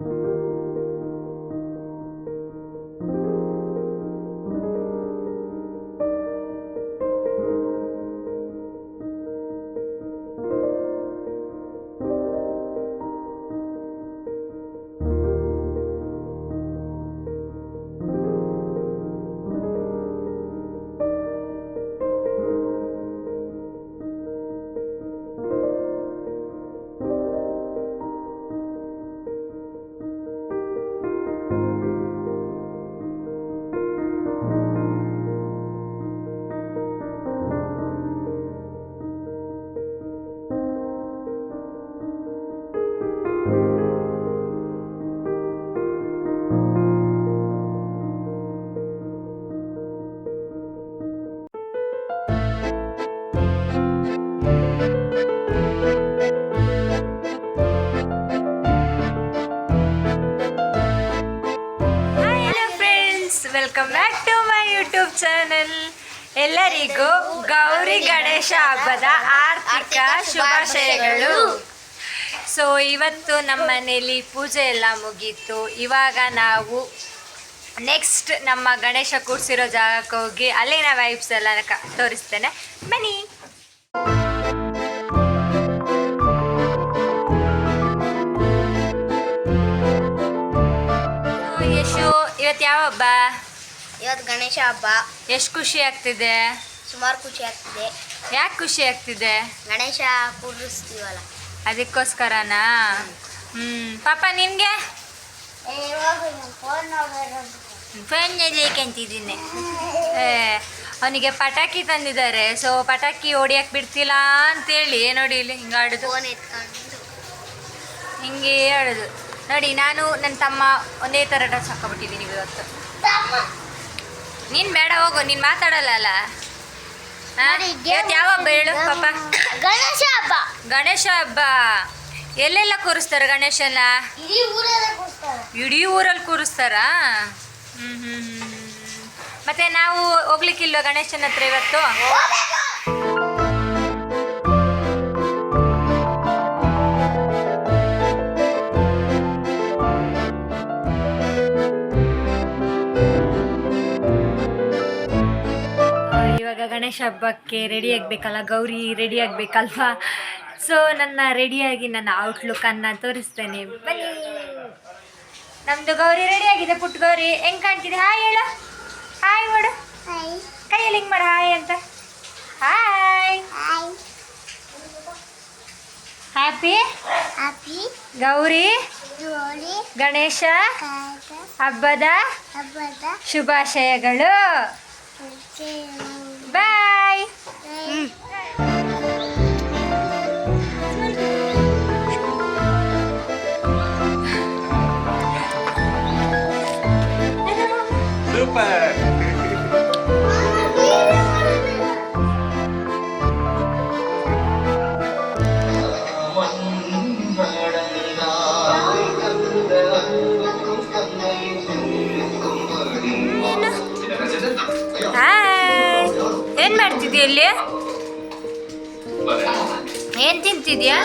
Hi welcome back to my YouTube channel ಎಲ್ಲರಿಗೂ ಗೌರಿ ಗಣೇಶ ಹಬ್ಬದ ಆರ್ಥಿಕ ಶುಭಾಶಯಗಳು. ಸೊ ಇವತ್ತು ನಮ್ಮ ಮನೆಯಲ್ಲಿ ಪೂಜೆ ಎಲ್ಲ ಮುಗೀತು. ಇವಾಗ ನಾವು ನೆಕ್ಸ್ಟ್ ನಮ್ಮ ಗಣೇಶ ಕೂರ್ಸಿರೋ ಜಾಗಕ್ಕೆ ಹೋಗಿ ಅಲ್ಲಿನ ವೈಬ್ಸ್ ಎಲ್ಲ ತೋರಿಸ್ತೇನೆ. ಬನ್ನಿ. ಇವತ್ತು ಯಾವ ಹಬ್ಬ? ಇವತ್ತು ಗಣೇಶ ಹಬ್ಬ. ಎಷ್ಟು ಖುಷಿ ಆಗ್ತಿದೆ? ಸುಮಾರು ಖುಷಿ ಆಗ್ತಿದೆ. ಯಾಕೆ ಖುಷಿ ಆಗ್ತಿದೆ? ಗಣೇಶ ಕೂಡಿಸ್ತೀವಲ್ಲ ಅದಕ್ಕೋಸ್ಕರನಾ? ಹ್ಮ್. ಪಾಪ ನಿನ್ಗೆ? ಫೋನ್ ಅಂತಿದ್ದೀನಿ. ಅವನಿಗೆ ಪಟಾಕಿ ತಂದಿದ್ದಾರೆ. ಸೊ ಪಟಾಕಿ ಹೊಡಿಯಕ್ಕೆ ಬಿಡ್ತಿಲ್ಲ ಅಂತೇಳಿ. ನೋಡಿ ಇಲ್ಲಿ? ಹಿಂಗೆ ಆಡುದು. ಹಿಂಗೆ ಆಡುದು. ನೋಡಿ ನಾನು ನನ್ನ ತಮ್ಮ ಒಂದೇ ಥರ ಡ್ರೆಸ್ ಹಾಕೊಬಿಟ್ಟಿದ್ದೀನಿ ಇವತ್ತು. ನೀನು ಬೇಡ ಹೋಗು ನೀನ್ ಮಾತಾಡಲ್ಲ ಅಲ್ಲ ಯಾವ ಹಬ್ಬ ಹೇಳು ಪಾಪ? ಗಣೇಶ ಹಬ್ಬ. ಗಣೇಶ ಹಬ್ಬ. ಎಲ್ಲೆಲ್ಲ ಕೂರಿಸ್ತಾರ ಗಣೇಶನ? ಇಡೀ ಊರೆಲ್ಲ ಕೂರಿಸ್ತಾರೆ. ಹ್ಮ್ ಹ್ಮ್ ಹ್ಮ್. ಮತ್ತೆ ನಾವು ಹೋಗ್ಲಿಕ್ಕಿಲ್ವ ಗಣೇಶನ ಹತ್ರ ಇವತ್ತು? ಇವಾಗ ಗಣೇಶ ಹಬ್ಬಕ್ಕೆ ರೆಡಿ ಆಗಬೇಕಲ್ಲ? ಗೌರಿ ರೆಡಿ ಆಗಬೇಕಲ್ವಾ? ಸೊ ನನ್ನ ರೆಡಿಯಾಗಿ ನನ್ನ ಔಟ್ಲುಕ್ಕನ್ನು ತೋರಿಸ್ತೇನೆ. ಬನ್ನಿ. ನಮ್ದು ಗೌರಿ ರೆಡಿ ಆಗಿದೆ ಪುಟ್ಟ ಗೌರಿ. ಹೆಂಗ್ ಕಾಣ್ತಿದೆ? ಹಾಯ್ ಹೇಳು. ಹಾಯ್ ಮಾಡು. ಕೈಯಲ್ಲಿ ಹಿಂಗೆ ಮಾಡು? ಹಾಯ್ ಅಂತ. Hi happy happy Gauri? Ganesha? ಹಬ್ಬದ ಹಬ್ಬದ ಹಬ್ಬದ ಶುಭಾಶಯಗಳು ಬಾಯ್ Super! ಏನ್ ತಿಂತಿದ್ಯಾ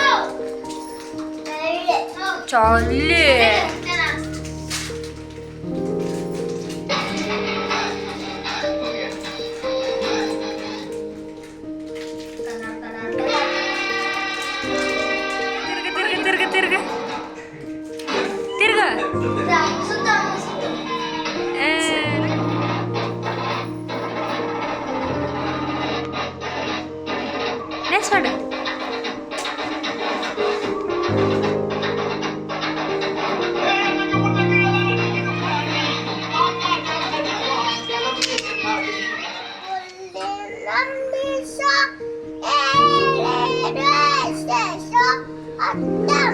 I'm not.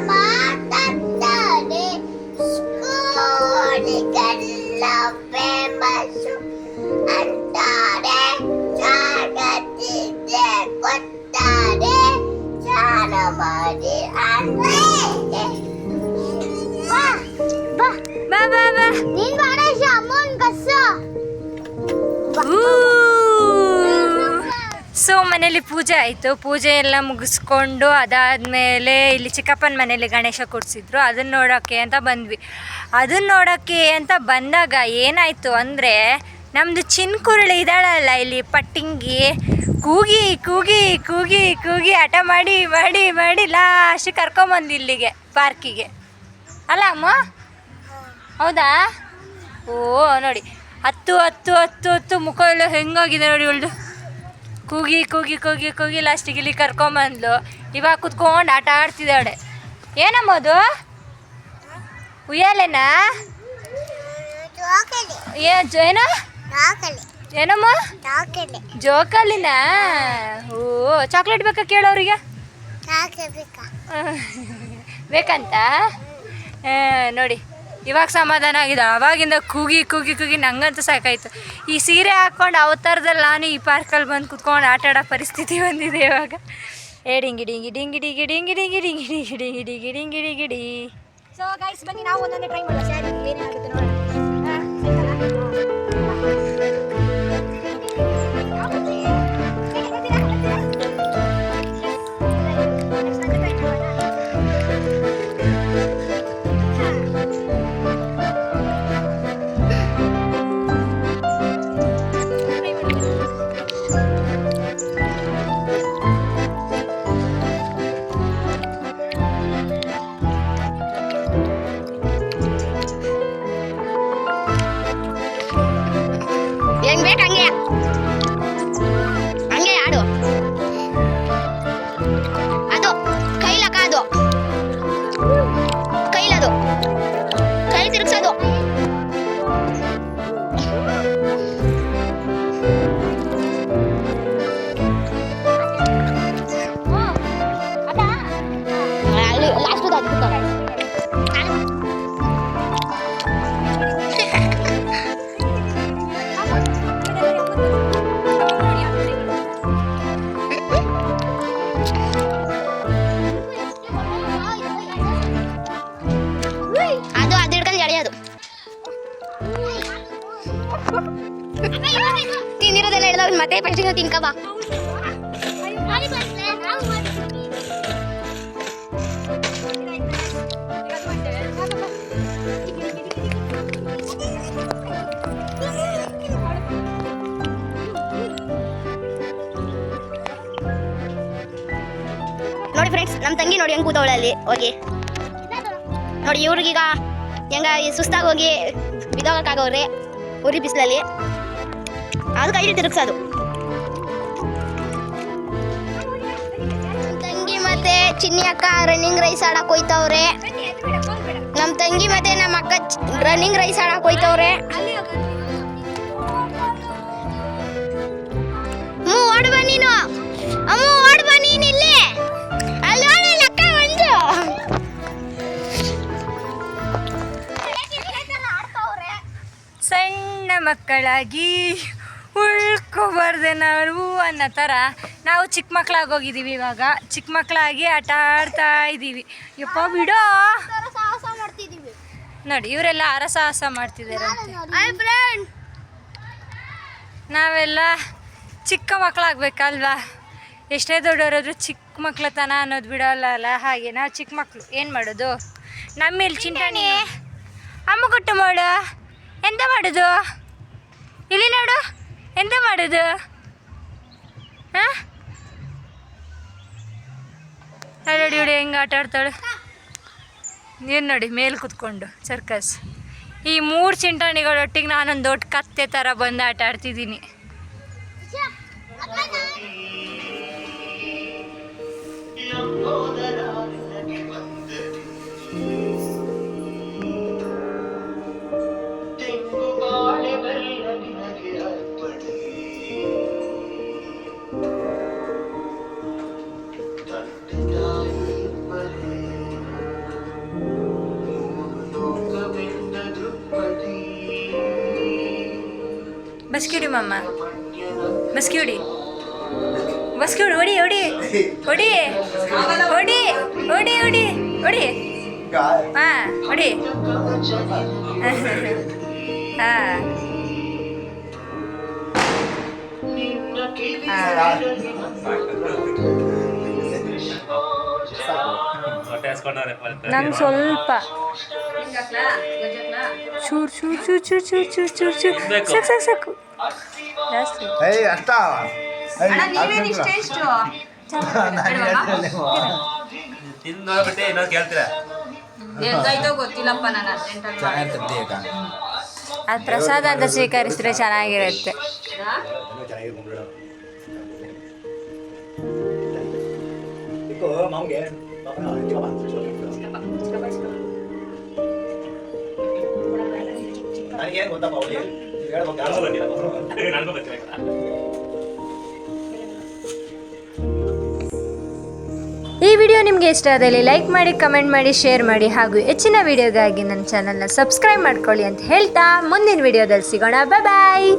ಮನೇಲಿ ಪೂಜೆ ಆಯಿತು. ಪೂಜೆ ಎಲ್ಲ ಮುಗಿಸ್ಕೊಂಡು ಅದಾದಮೇಲೆ ಇಲ್ಲಿ ಚಿಕ್ಕಪ್ಪನ ಮನೇಲಿ ಗಣೇಶ ಕೊಡಿಸಿದ್ರು ಅದನ್ನ ನೋಡೋಕ್ಕೆ ಅಂತ ಬಂದ್ವಿ. ಅದನ್ನ ನೋಡೋಕ್ಕೆ ಅಂತ ಬಂದಾಗ ಏನಾಯಿತು ಅಂದರೆ ನಮ್ಮದು ಚಿನ್ಕುರುಳಿ ಇದ್ದಾಳಲ್ಲ ಇಲ್ಲಿ ಪಟ್ಟಿಂಗಿ. ಕೂಗಿ ಕೂಗಿ ಕೂಗಿ ಕೂಗಿ ಹಠ ಮಾಡಿ ಮಾಡಿ ಮಾಡಿ ಲಾಸ್ಟ್ ಕರ್ಕೊಂಬಂದು ಇಲ್ಲಿಗೆ ಪಾರ್ಕಿಗೆ ಅಲ್ಲ ಅಮ್ಮ? ಹೌದಾ? ಓ, ನೋಡಿ. ಹತ್ತು ಹತ್ತು ಹತ್ತು ಹತ್ತು ಮುಖ ಎಲ್ಲ ಹೆಂಗಾಗಿದೆ ನೋಡಿ ಇವಳ್ದು. ಕೂಗಿ ಕೂಗಿ ಕೂಗಿ ಕೂಗಿ ಲಾಸ್ಟಿಗೆ ಇಲ್ಲಿ ಕರ್ಕೊಂಬಂದ್ಲು. ಇವಾಗ ಕುತ್ಕೊಂಡು ಆಟ ಆಡ್ತಿದ್ದಾಳೆ. ಏನಮ್ಮ ಅದು? ಉಯ್ಯಾಲೆನಾ? ಏನೋ? ಏನಮ್ಮ? ಜೋಕಾಲಿನ? ಓ ಚಾಕ್ಲೇಟ್ ಬೇಕಾ? ಕೇಳೋರಿಗೆ ಬೇಕಂತ ನೋಡಿ. ಇವಾಗ ಸಮಾಧಾನ ಆಗಿದೆ ಅವಾಗಿಂದ ಕೂಗಿ ಕೂಗಿ ಕೂಗಿ ನಂಗಂತೂ ಸಾಕಾಯ್ತು ಈ ಸೀರೆ ಹಾಕ್ಕೊಂಡು ಅವತಾರದಲ್ಲಿ ನಾನು ಈ ಪಾರ್ಕಲ್ಲಿ ಬಂದು ಕುತ್ಕೊಂಡು ಆಟ ಆಡೋ ಪರಿಸ್ಥಿತಿ ಬಂದಿದೆ ಇವಾಗ ಏ ಡಿಂಗಿ ಡಿಂಗಿ ಡಿಂಗಿ ಡಿಂಗಿ ಡಿಂಗಿ ಡಿಂಗಿ ಡಿಂಗಿ ಡಿಂಗಿ ಡಿಂಗಿ ಡಿಂಗಿ ಡಿಂಗಿ ಡಿಂಗಿ ಡಿ ಸೊ ಗೈಸ್ ಬನ್ನಿ ನಾವು ಒಂದೊಂದೇ ಟ್ರೈ ಮಾಡೋಣ ಏನಾಗುತ್ತೆ ಏನೇನಾಗುತ್ತೆ ತಿನ್ಕ ಬಾ ನೋಡಿ ಫ್ರೆಂಡ್ಸ್ ನಮ್ಮ ತಂಗಿ ನೋಡಿ ಹೆಂಗ್ ಕೂತವಳೆ ಅಲ್ಲಿ. ಹೋಗಿ. ನೋಡಿ ಇವ್ರಿಗೀಗ ಹೆಂಗ ಸುಸ್ತಾಗಿ ಹೋಗಿ ಬಿದೋಗಕ್ಕಾಗವ್ರೆ ಉರಿ ಬಿಸಿಲಲ್ಲಿ. ಅದು ಕೈ ತಿರುಗ್ಸೋದು. ಮತ್ತೆ ಚಿನ್ನಿ ಅಕ್ಕ ರನ್ನಿಂಗ್ ರೈಸ್ ಆಡಕ್ ಹೋಯ್ತವ್ರೆ. ನಮ್ಮ ತಂಗಿ ಮತ್ತೆ ನಮ್ಮ ಅಕ್ಕ ರನ್ನಿಂಗ್ ರೈಸ್ ಆಡಕ್ ಹೋಯ್ತವ್ರೆ. ಹ್ಞೂ ಅಮ್ಮ ಸಣ್ಣ ಮಕ್ಕಳಾಗಿ ಉಳ್ಕೋಬಾರ್ದೆ ನಾವು ಅನ್ನೋ ಥರ ನಾವು ಚಿಕ್ಕ ಮಕ್ಕಳಾಗಿ ಹೋಗಿದ್ದೀವಿ ಇವಾಗ. ಚಿಕ್ಕ ಮಕ್ಕಳಾಗಿ ಆಟ ಆಡ್ತಾ ಇದ್ದೀವಿ ಯಪ್ಪ ಬಿಡೋ. ನೋಡಿ ಇವರೆಲ್ಲ ಅರಸಾಹಸ ಮಾಡ್ತಿದ್ದಾರೆ ನಾವೆಲ್ಲ ಚಿಕ್ಕ ಮಕ್ಕಳಾಗಬೇಕಲ್ವಾ ಎಷ್ಟೇ ದೊಡ್ಡವರಾದ್ರೂ ಚಿಕ್ಕ ಮಕ್ಕಳತನ ಅನ್ನೋದು ಬಿಡೋಲ್ಲ ಅಲ್ಲ? ಹಾಗೆ ನಾವು ಚಿಕ್ಕ ಮಕ್ಕಳು ಏನು ಮಾಡೋದು? ನಮ್ಮೇಲೆ ಚಿಂತನೆ ಅಮ್ಮ ಕೊಟ್ಟು ಮಾಡು. ಎಂತ ಮಾಡೋದು? ಇಲ್ಲಿ ನೋಡು. ಎಂತ ಮಾಡೋದು? ಹಾಂ? ನೋಡಿ ನೋಡಿ, ಹೆಂಗೆ ಆಟ ಆಡ್ತಾಳೆ? ಏನು ನೋಡಿ, ಮೇಲೆ ಕುತ್ಕೊಂಡು ಸರ್ಕಸ್ ಈ ಮೂರು ಚಿಂಟಾಣಿಗಳೊಟ್ಟಿಗೆ ನಾನೊಂದು ದೊಡ್ಡ ಕತ್ತೆ ಥರ ಬಂದು ಆಟ ಆಡ್ತಿದ್ದೀನಿ. ಬಸ್ಕಿಡಿ ಮಮ್ಮ ಬಸ್ಕಿಡಿ ಬಸ್ಕಿಡಿ ಹೊಡಿ ಹೊಡಿ. ಹೊಡಿ. ಹೊಡಿ ಹೊಡಿ ಹೊಡಿ ಹೊಡಿ. ಹಾಂ ಹೊಡಿ. ಹಾಂ. ನಂಗೆ ಸ್ವಲ್ಪ. ಚೂರು ಚೂರು ಚೂರು ಚೂರು ಚೂರು ಚೂರು ಚೂರು ಚೂರು. ಸಾಕು ಸಾಕು ಸಾಕು. ಜಾಸ್ತಿ. ಏಯ್ ಅಷ್ಟ. ಕೇಳ್ತೀರಾ? ಗೊತ್ತಿಲ್ಲಪ್ಪ ನಾನು ಅರ್ಜೆಂಟ್ ಅದು ಪ್ರಸಾದ ಅಂತ ಸ್ವೀಕರಿಸಿದ್ರೆ ಚೆನ್ನಾಗಿರುತ್ತೆ. ನನಗೇನು ಗೊತ್ತಪ್ಪ ಈ ವಿಡಿಯೋ ನಿಮಗೆ ಇಷ್ಟ ಆದಲ್ಲಿ ಲೈಕ್ ಮಾಡಿ ಕಮೆಂಟ್ ಮಾಡಿ ಶೇರ್ ಮಾಡಿ ಹಾಗೂ ಹೆಚ್ಚಿನ ವಿಡಿಯೋಗಾಗಿ ನನ್ನ ಚಾನಲ್ನ ಸಬ್ಸ್ಕ್ರೈಬ್ ಮಾಡ್ಕೊಳ್ಳಿ ಅಂತ ಹೇಳ್ತಾ ಮುಂದಿನ ವಿಡಿಯೋದಲ್ಲಿ ಸಿಗೋಣ. ಬಾಯ್